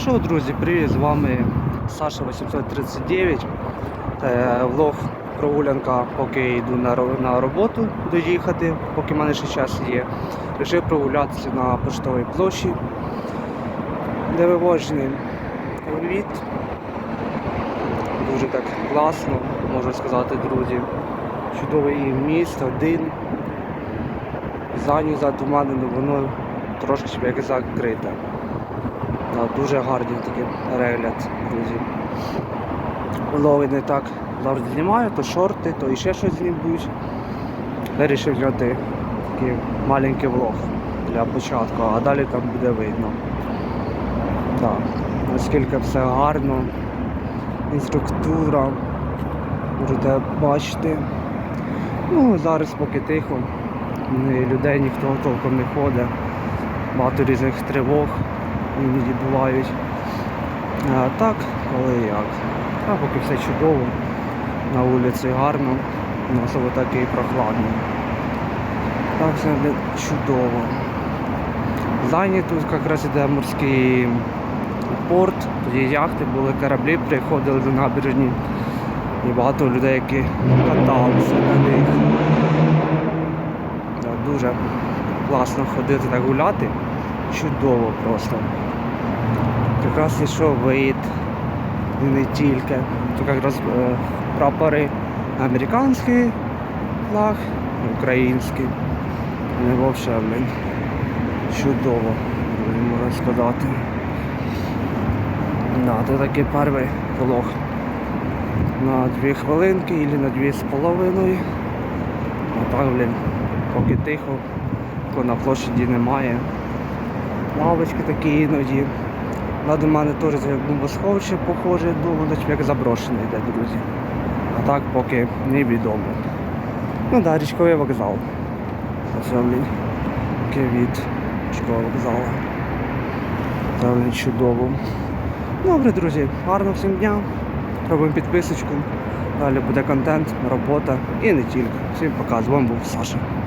Що, друзі, привіт! З вами Саша 839. Е, Влог прогулянка, поки йду на, роботу, буду їхати, поки в мене ще час є. Рішив прогулятися на поштовій площі, де вивожений. Дуже так класно, можу сказати, друзі. Чудовий міст, один. Зайню затуманено, воно трошки як закрите. Да, дуже гарний такий перегляд, друзі. Лови не так завжди знімаю, то шорти, то іще щось знімуть. Вирішив зняти такий маленький влог для початку, а далі там буде видно. Да. Наскільки все гарно, інструктура, можете бачити. Ну, зараз поки тихо, людей ніхто толком не ходить, багато різних тривог іноді бувають. А так, коли як. А поки все чудово, на вулиці гарно, ну, особливо такий прохладний. Так все чудово. Зайні тут якраз іде морський порт, тоді яхти були, кораблі приходили до набережні. І багато людей, які каталися на них. Дуже класно ходити так гуляти. Чудово просто. Якраз ішов вид, і не тільки. Тут якраз е, прапори американський флаг, український. Не взагалі, блін. Чудово, можна сказати. Да, це такий перший влог. На дві хвилинки або на дві з половиною. А так, блін, поки тихо, на площаді немає. Лавочки такі іноді. Ладно, в мене теж бомбосховище похоже, думаю, як заброшене йде, друзі. А так поки невідомо. Ну да, річковий вокзал. Такий від річкового вокзалу. Це чудово. Добре, друзі, гарного всім дня. Робимо підписочку. Далі буде контент, робота і не тільки. Всім пока. З вами був Саша.